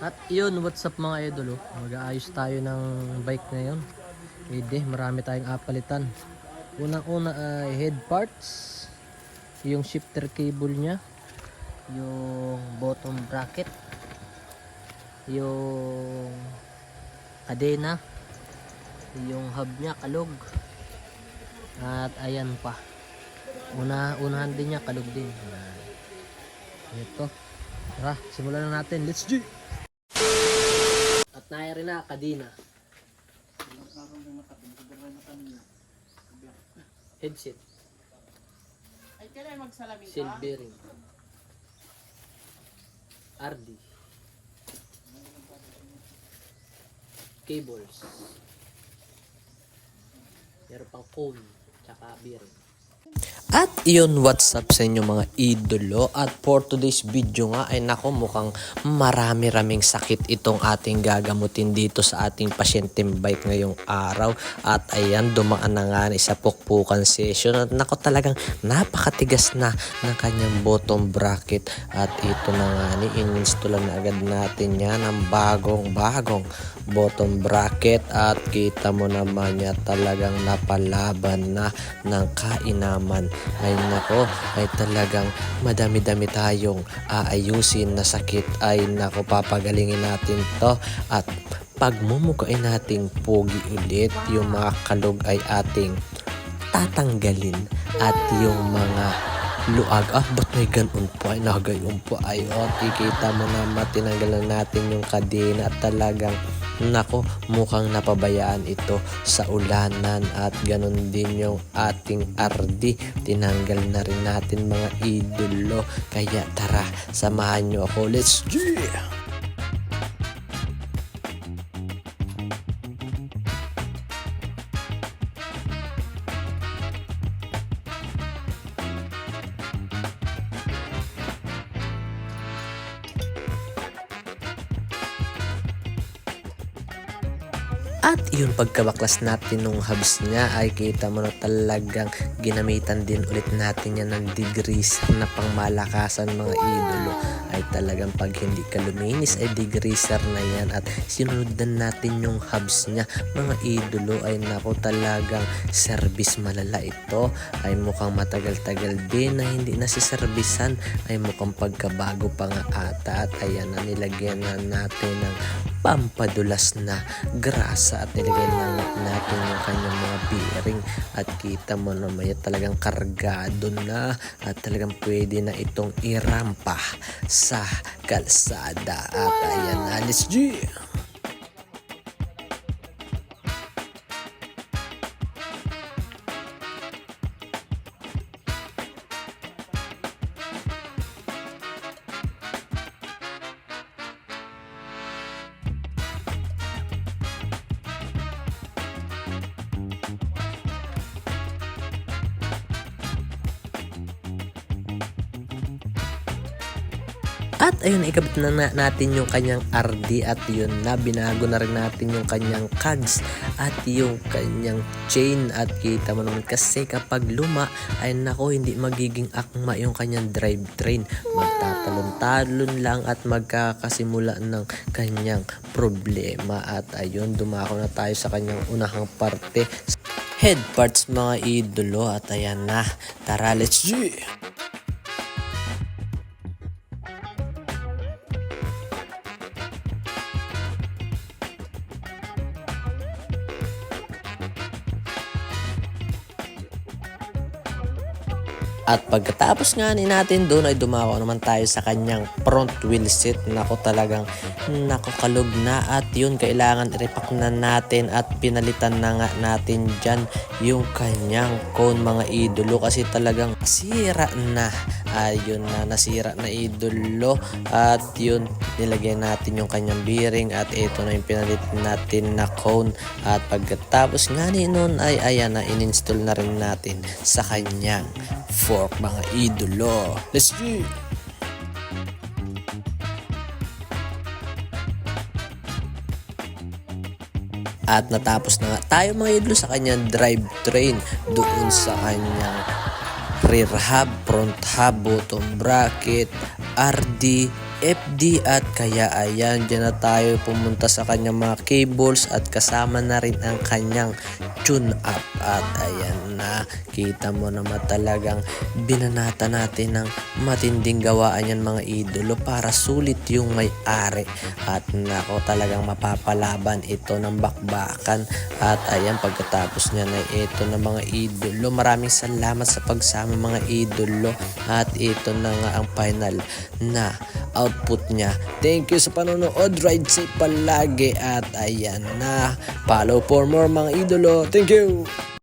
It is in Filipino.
At yun, what's up mga idol? oh. Mag-aayos tayo ng bike ngayon. Ede, marami tayong apalitan. Unang-una ay head parts, yung shifter cable niya, yung bottom bracket, yung kadena, yung hub niya kalog. At ayan pa. Una, unahan din niya kalog din. Ito. Tara, simulan na natin. Let's G! At nayari na, kadina. Headset. Ay, kailan magsalamin ka? Seal bearing. RD. Cables. Meron pang cone. Tsaka bearing. At iyon what's up sa inyo mga idolo? At for today's video nga ay nako mukhang marami-raming sakit itong ating gagamutin dito sa ating pasyenteng bike ngayong araw. At ayan dumaan na nga sa pukpukan session. At nako talagang napakatigas na ng kanyang bottom bracket. At ito na nga ni ininstall na agad natin yan ang bagong bagong bottom bracket. At kita mo naman niya talagang napalaban na ng kainaman ay nako ay talagang madami-dami tayong aayusin na sakit. Ay nako papagalingin natin to at pagmumukain nating pogi ulit. Yung mga kalog ay ating tatanggalin at yung mga luag. Ah ba't may ganun po? Ay nagayon po. Ay oh, ikita mo na matinanggalan natin yung kadena. At talagang Nako, mukhang napabayaan ito sa ulanan at ganun din yung ating RD. Tinanggal na rin natin mga idolo. Kaya tara, samahan nyo ako. Let's go! At yun pagkabaklas natin nung hubs niya ay kita mo na talagang ginamitan din ulit natin yan ng degrees na pangmalakasan mga idolo. Ay talagang pag hindi ka luminis ay degreaser na yan. At sinundan natin yung hubs niya. Mga idolo ay nako talagang service malala ito. Ay mukhang matagal-tagal din na hindi na si servisan ay mukhang pagkabago pa nga ata. At ayan na nilagyan na natin ng pampadulas na grasa at nilagay na natin yung kanyang mga bearing at kita mo na may talagang kargado na at talagang pwede na itong irampa sa kalsada at ayan na let's G! At ayun, ikabit na, na natin yung kanyang RD at yun na binago na rin natin yung kanyang cogs at yung kanyang chain. At kita mo naman kasi kapag luma ay nako hindi magiging akma yung kanyang drivetrain magtatalon-talon lang at magkakasimula ng kanyang problema. At ayun dumako na tayo sa kanyang unahang parte. Head parts mga idolo. At ayan na tara let's G! At pagkatapos nga ni natin doon ay dumako naman tayo sa kanyang front wheel set. Nako talagang nako kalog na at yun kailangan i-repack na natin at pinalitan na nga natin dyan yung kanyang cone mga idolo kasi talagang sira na. Ayun na nasira na idolo at yun nilagyan natin yung kanyang bearing at ito na yung pinalit natin na cone at pagkatapos nga ni ay ayan na ininstall na rin natin sa kanyang fork mga idolo. Let's go! At natapos na nga tayo mga idolo sa kanyang drive train doon sa kanyang rear front hub, bottom bracket, RD, FD at kaya ayan dyan na tayo pumunta sa kanyang mga cables at kasama na rin ang kanyang tune up. At ayan na kita mo naman talagang binanata natin ng matinding gawaan yan mga idolo para sulit yung may-ari. At nako talagang mapapalaban ito ng bakbakan. At ayan pagkatapos niya na ito na mga idolo maraming salamat sa pagsama mga idolo. At ito na nga ang final na output niya. Thank you sa panonood ride safe palagi at ayan na. Follow for more mga idolo. Thank you